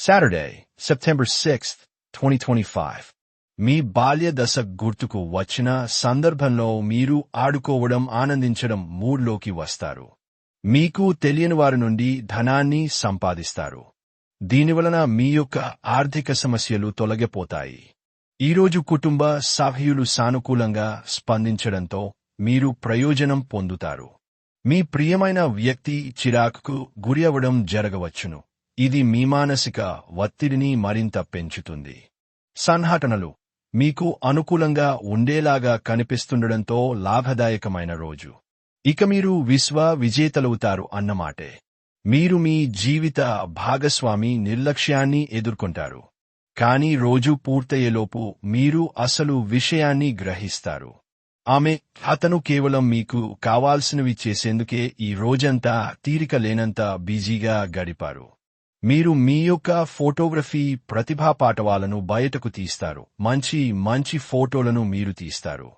Saturday, September 6th, 2025. మీ బాల్య దశ గుర్తుకు వచ్చిన సందర్భంలో మీరు ఆడుకోవడం ఆనందించడం మూడ్లోకి వస్తారు. మీకు తెలియని వారి నుండి ధనాన్ని సంపాదిస్తారు. దీనివలన మీ యొక్క ఆర్థిక సమస్యలు తొలగిపోతాయి. ఈరోజు కుటుంబ సభ్యులు సానుకూలంగా స్పందించడంతో మీరు ప్రయోజనం పొందుతారు. మీ ప్రియమైన వ్యక్తి చిరాకుకు గురి అవ్వడం జరగవచ్చును. ఇది మీ మానసిక ఒత్తిడిని మరింత పెంచుతుంది. సంఘటనలు మీకు అనుకూలంగా ఉండేలాగా కనిపిస్తుండడంతో లాభదాయకమైన రోజు. ఇక మీరు విశ్వ విజేతలవుతారు అన్నమాటే మీరు మీ జీవిత భాగస్వామి నిర్లక్ష్యాన్ని ఎదుర్కొంటారు. కాని రోజు పూర్తయ్యేలోపు మీరు అసలు విషయాన్ని గ్రహిస్తారు. ఆమె అతను కేవలం మీకు కావాల్సినవి చేసేందుకే ఈ రోజంతా తీరిక లేనంత బిజీగా గడిపారు. మీరు మీ యొక్క ఫోటోగ్రఫీ ప్రతిభా పాటవాలను బయటకు తీస్తారు. మంచి మంచి ఫోటోలను మీరు తీస్తారు.